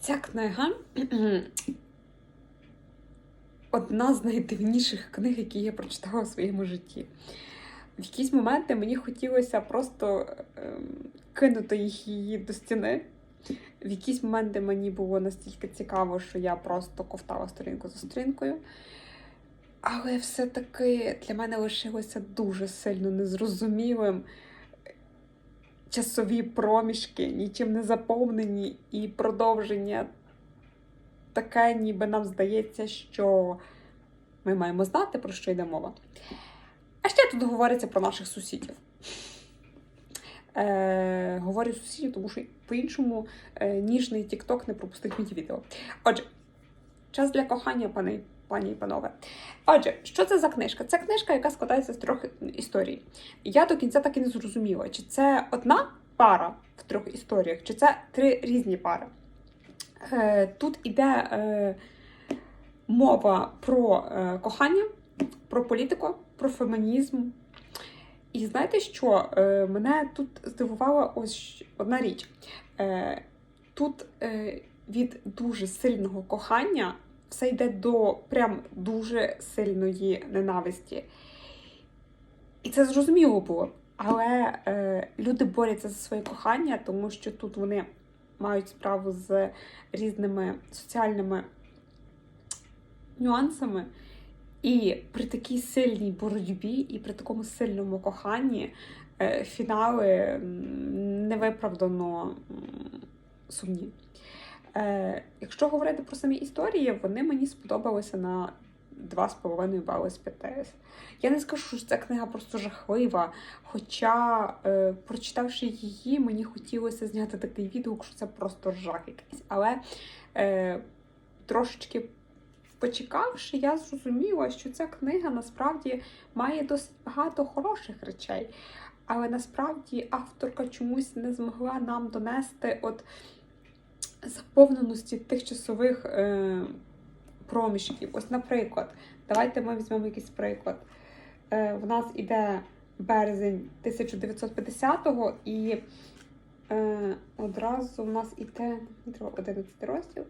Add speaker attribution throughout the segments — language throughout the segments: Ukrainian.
Speaker 1: Ця книга одна з найдивніших книг, які я прочитала у своєму житті. В якісь моменти мені хотілося просто ем, кинути їх її до стіни. В якісь моменти мені було настільки цікаво, що я просто ковтала сторінку за сторінкою. Але все-таки для мене лишилося дуже сильно незрозумілим часові проміжки, нічим не заповнені, і продовження таке, ніби нам здається, що ми маємо знати, про що йде мова. А ще тут говориться про наших сусідів. Е, говорю сусідів, тому що по-іншому е, ніжний тікток не пропустить мені відео. Отже, час для кохання, пани, пані і панове. Отже, що це за книжка? Це книжка, яка складається з трьох історій. Я до кінця так і не зрозуміла, чи це одна пара в трьох історіях, чи це три різні пари. Е, тут іде е, мова про е, кохання, про політику, про фемінізм. І знаєте що? Мене тут здивувала ось одна річ. Тут від дуже сильного кохання все йде до прям дуже сильної ненависті. І це зрозуміло було. Але е, люди борються за своє кохання, тому що тут вони мають справу з різними соціальними нюансами. І при такій сильній боротьбі, і при такому сильному коханні е, фінали невиправдано сумні. Е, якщо говорити про самі історії, вони мені сподобалися на 2,5 бали з 5. Я не скажу, що ця книга просто жахлива. Хоча, е, прочитавши її, мені хотілося зняти такий відгук, що це просто жах якийсь. Але е, трошечки почекавши, я зрозуміла, що ця книга насправді має досить багато хороших речей. Але насправді авторка чомусь не змогла нам донести от заповненості тих часових е, проміжків. Ось, наприклад, давайте ми візьмемо якийсь приклад. Е, в нас іде березень 1950-го, і е, одразу в нас іде 11 розділ.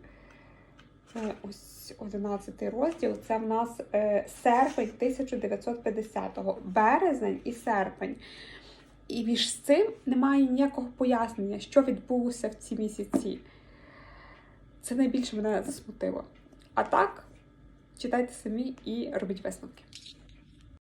Speaker 1: Е, ось 11 розділ. Це в нас е, серпень 1950-го, березень і серпень. І між цим немає ніякого пояснення, що відбулося в ці місяці. Це найбільше мене засмутило. А так, читайте самі і робіть висновки.